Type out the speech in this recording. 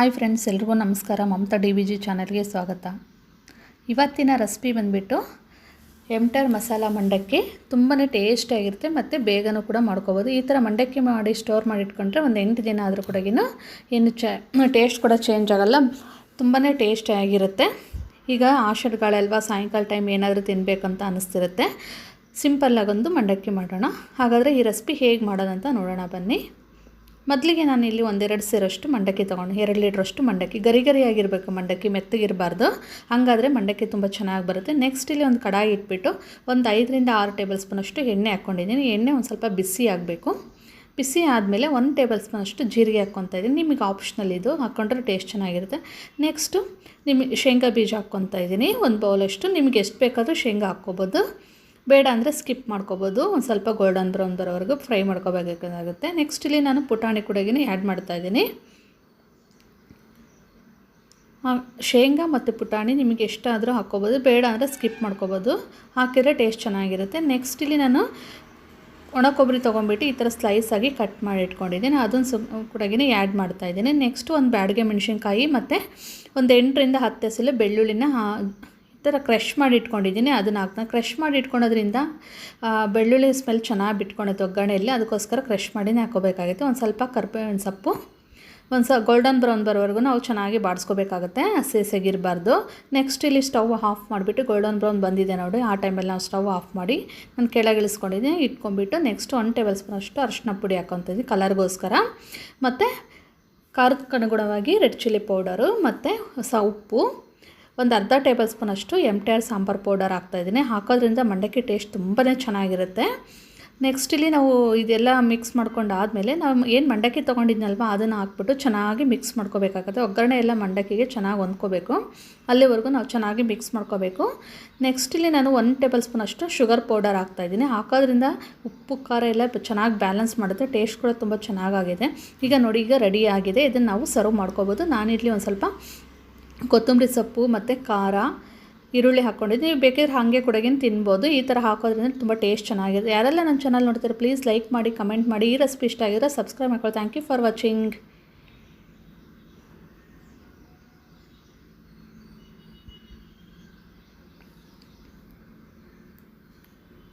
Hi friends ಎಲ್ರಿಗೂ ನಮಸ್ಕಾರ. Mamata D V G ಚಾನಲ್ಗೆ ಸ್ವಾಗತ. ಇವತ್ತಿನ ರೆಸಿಪಿ ಬಂದುಬಿಟ್ಟು ಎಂಟರ್ ಮಸಾಲ ಮಂಡಕ್ಕಿ ತುಂಬಾ ಟೇಸ್ಟಿಯಾಗಿರುತ್ತೆ ಮತ್ತು ಬೇಗನೂ ಕೂಡ ಮಾಡ್ಕೋಬೋದು. ಈ ಥರ ಮಂಡಕ್ಕಿ ಮಾಡಿ ಸ್ಟೋರ್ ಮಾಡಿ ಇಟ್ಕೊಂಡ್ರೆ ಒಂದು ಎಂಟು ದಿನ ಆದರೂ ಕೂಡ ಏನು ಚ ಟೇಸ್ಟ್ ಕೂಡ ಚೇಂಜ್ ಆಗೋಲ್ಲ. ತುಂಬಾ ಟೇಸ್ಟಿಯಾಗಿರುತ್ತೆ ಈಗ ಆಷಡ್ಗಳಲ್ವಾ ಸಾಯಂಕಾಲ ಟೈಮ್ ಏನಾದರೂ ತಿನ್ನಬೇಕಂತ ಅನ್ನಿಸ್ತಿರುತ್ತೆ ಸಿಂಪಲ್ಲಾಗೊಂದು ಮಂಡಕ್ಕಿ ಮಾಡೋಣ. ಹಾಗಾದರೆ ಈ ರೆಸಿಪಿ ಹೇಗೆ ಮಾಡೋದಂತ ನೋಡೋಣ ಬನ್ನಿ. ಮೊದಲಿಗೆ ನಾನು ಇಲ್ಲಿ ಒಂದೆರಡು ಸೇರಷ್ಟು ಮಂಡಕ್ಕಿ ತೊಗೊಂಡು. ಎರಡು ಲೀಟ್ರಷ್ಟು ಮಂಡಕ್ಕಿ. ಗರಿ ಗರಿಯಾಗಿರಬೇಕು ಮಂಡಕ್ಕಿ, ಮೆತ್ತಗಿರಬಾರ್ದು. ಹಾಗಾದರೆ ಮಂಡಕ್ಕಿ ತುಂಬ ಚೆನ್ನಾಗಿ ಬರುತ್ತೆ. ನೆಕ್ಸ್ಟ್ ಇಲ್ಲಿ ಒಂದು ಕಡಾಯಿ ಇಟ್ಬಿಟ್ಟು ಒಂದು ಐದರಿಂದ ಆರು ಟೇಬಲ್ ಸ್ಪೂನಷ್ಟು ಎಣ್ಣೆ ಹಾಕ್ಕೊಂಡಿದ್ದೀನಿ ಎಣ್ಣೆ ಒಂದು ಸ್ವಲ್ಪ ಬಿಸಿ ಆಗಬೇಕು. ಬಿಸಿ ಆದಮೇಲೆ ಒಂದು ಟೇಬಲ್ ಸ್ಪೂನಷ್ಟು ಜೀರಿಗೆ ಹಾಕ್ಕೊತಾ ಇದ್ದೀನಿ. ನಿಮಗೆ ಆಪ್ಷನಲ್ ಇದು. ಹಾಕ್ಕೊಂಡ್ರೆ ಟೇಸ್ಟ್ ಚೆನ್ನಾಗಿರುತ್ತೆ. ನೆಕ್ಸ್ಟು ನಿಮಗೆ ಶೇಂಗಾ ಬೀಜ ಹಾಕ್ಕೊತಾ ಇದ್ದೀನಿ. ಒಂದು ಬೌಲಷ್ಟು ನಿಮಗೆ ಎಷ್ಟು ಬೇಕಾದರೂ ಶೇಂಗಾ ಹಾಕ್ಕೋಬೋದು. ಬೇಡ ಅಂದರೆ ಸ್ಕಿಪ್ ಮಾಡ್ಕೋಬೋದು. ಒಂದು ಸ್ವಲ್ಪ ಗೋಲ್ಡನ್ ಬ್ರೌನ್ ಬರೋವರೆಗೂ ಫ್ರೈ ಮಾಡ್ಕೋಬೇಕಾಗುತ್ತೆ. ನೆಕ್ಸ್ಟ್ ಇಲ್ಲಿ ನಾನು ಪುಟಾಣಿ ಕೂಡಗಿನೇ ಆ್ಯಡ್ ಮಾಡ್ತಾಯಿದ್ದೀನಿ ಶೇಂಗಾ ಮತ್ತು ಪುಟಾಣಿ ನಿಮಗೆ ಎಷ್ಟಾದರೂ ಹಾಕ್ಕೋಬೋದು. ಬೇಡ ಅಂದರೆ ಸ್ಕಿಪ್ ಮಾಡ್ಕೋಬೋದು. ಹಾಕಿದರೆ ಟೇಸ್ಟ್ ಚೆನ್ನಾಗಿರುತ್ತೆ. ನೆಕ್ಸ್ಟ್ ಇಲ್ಲಿ ನಾನು ಒಣ ಕೊಬ್ಬರಿ ತೊಗೊಂಬಿಟ್ಟು ಈ ಥರ ಸ್ಲೈಸ್ ಆಗಿ ಕಟ್ ಮಾಡಿ ಇಟ್ಕೊಂಡಿದ್ದೀನಿ. ಅದನ್ನು ಸು ಕೂಡಗಿನೇ ಆ್ಯಡ್ ಮಾಡ್ತಾಯಿದ್ದೀನಿ ನೆಕ್ಸ್ಟ್ ಒಂದು ಬ್ಯಾಡಿಗೆ ಮೆಣಸಿನ್ಕಾಯಿ ಮತ್ತು ಒಂದು ಎಂಟರಿಂದ ಹತ್ತು ಎಸಲು ಬೆಳ್ಳುಳ್ಳಿನ ಥರ ಕ್ರಶ್ ಮಾಡಿ ಇಟ್ಕೊಂಡಿದ್ದೀನಿ. ಅದನ್ನು ಹಾಕ್ತಾ ಕ್ರಷ್ ಮಾಡಿ ಇಟ್ಕೊಳೋದ್ರಿಂದ ಬೆಳ್ಳುಳ್ಳಿ ಸ್ಮೆಲ್ ಚೆನ್ನಾಗಿ ಬಿಟ್ಕೊಳುತ್ತೆ ಒಗ್ಗರಣೆಯಲ್ಲಿ. ಅದಕ್ಕೋಸ್ಕರ ಕ್ರಷ್ ಮಾಡಿನೇ ಹಾಕೋಬೇಕಾಗುತ್ತೆ. ಒಂದು ಸ್ವಲ್ಪ ಕರ್ಬೇವಿನ ಸೊಪ್ಪು, ಒಂದು ಸ ಗೋಲ್ಡನ್ ಬ್ರೌನ್ ಬರೋವರೆಗೂ ನಾವು ಚೆನ್ನಾಗಿ ಬಾಡಿಸ್ಕೋಬೇಕಾಗುತ್ತೆ. ಹಸಿ ಹಸಿಗಿರಬಾರ್ದು ನೆಕ್ಸ್ಟ್ ಇಲ್ಲಿ ಸ್ಟವ್ ಆಫ್ ಮಾಡಿಬಿಟ್ಟು ಗೋಲ್ಡನ್ ಬ್ರೌನ್ ಬಂದಿದೆ ನೋಡಿ. ಆ ಟೈಮಲ್ಲಿ ನಾವು ಸ್ಟವ್ ಆಫ್ ಮಾಡಿ ನಾನು ಕೆಳಗಿಳಿಸ್ಕೊಂಡಿದ್ದೀನಿ ಇಟ್ಕೊಂಡ್ಬಿಟ್ಟು ನೆಕ್ಸ್ಟ್ ಒನ್ ಟೇಬಲ್ ಸ್ಪೂನ್ ಅಷ್ಟು ಅರಿಶಿನ ಪುಡಿ ಹಾಕ್ಕೊತಿದ್ವಿ ಕಲರ್ಗೋಸ್ಕರ ಮತ್ತು ಖಾರಕ್ಕೆ ಅನುಗುಣವಾಗಿ ರೆಡ್ ಚಿಲ್ಲಿ ಪೌಡರು ಮತ್ತು ಸ ಉಪ್ಪು ಒಂದು ಅರ್ಧ ಟೇಬಲ್ ಸ್ಪೂನಷ್ಟು M T R sambar powder ಹಾಕ್ತಾಯಿದ್ದೀನಿ ಹಾಕೋದ್ರಿಂದ ಮಂಡಕ್ಕಿ ಟೇಸ್ಟ್ ತುಂಬಾ ಚೆನ್ನಾಗಿರುತ್ತೆ. ನೆಕ್ಸ್ಟ್ ಇಲ್ಲಿ ನಾವು ಇದೆಲ್ಲ ಮಿಕ್ಸ್ ಮಾಡ್ಕೊಂಡು ಆದಮೇಲೆ ನಾವು ಏನು ಮಂಡಕ್ಕಿ ತೊಗೊಂಡಿದ್ನಲ್ವ, ಅದನ್ನು ಹಾಕ್ಬಿಟ್ಟು ಚೆನ್ನಾಗಿ ಮಿಕ್ಸ್ ಮಾಡ್ಕೋಬೇಕಾಗುತ್ತೆ. ಒಗ್ಗರಣೆ ಎಲ್ಲ ಮಂಡಕ್ಕಿಗೆ ಚೆನ್ನಾಗಿ ಹೊಂದ್ಕೋಬೇಕು. ಅಲ್ಲಿವರೆಗೂ ನಾವು ಚೆನ್ನಾಗಿ ಮಿಕ್ಸ್ ಮಾಡ್ಕೋಬೇಕು. ನೆಕ್ಸ್ಟ್ ಇಲ್ಲಿ ನಾನು ಒನ್ ಟೇಬಲ್ ಸ್ಪೂನ್ ಅಷ್ಟು ಶುಗರ್ ಪೌಡರ್ ಹಾಕ್ತಾಯಿದ್ದೀನಿ ಹಾಕೋದ್ರಿಂದ ಉಪ್ಪು, ಖಾರ ಎಲ್ಲ ಚೆನ್ನಾಗಿ ಬ್ಯಾಲೆನ್ಸ್ ಮಾಡುತ್ತೆ. ಟೇಸ್ಟ್ ಕೂಡ ತುಂಬ ಚೆನ್ನಾಗಾಗಿದೆ. ಈಗ ನೋಡಿ, ಈಗ ರೆಡಿ ಆಗಿದೆ. ಇದನ್ನು ನಾವು ಸರ್ವ್ ಮಾಡ್ಕೋಬೋದು. ನಾನಿಲ್ಲಿ ಒಂದು ಸ್ವಲ್ಪ ಕೊತ್ತಂಬರಿ ಸೊಪ್ಪು ಮತ್ತು ಖಾರ, ಈರುಳ್ಳಿ ಹಾಕ್ಕೊಂಡಿದ್ದು. ನೀವು ಬೇಕಿದ್ರೆ ಹಾಗೆ ಕೊಡಗೇನು ತಿನ್ಬೋದು. ಈ ಥರ ಹಾಕೋದ್ರಿಂದ ತುಂಬ ಟೇಸ್ಟ್ ಚೆನ್ನಾಗಿದೆ. ಯಾರೆಲ್ಲ ನನ್ನ ಚಾನಲ್ ನೋಡ್ತಾರೆ ಪ್ಲೀಸ್ ಲೈಕ್ ಮಾಡಿ ಕಮೆಂಟ್ ಮಾಡಿ. ಈ ರೆಸಿಪಿ ಇಷ್ಟ ಆಗಿದ್ರೆ ಸಬ್ಸ್ಕ್ರೈಬ್ ಮಾಡ್ಕೊಳ್ಳಿ. Thank you for watching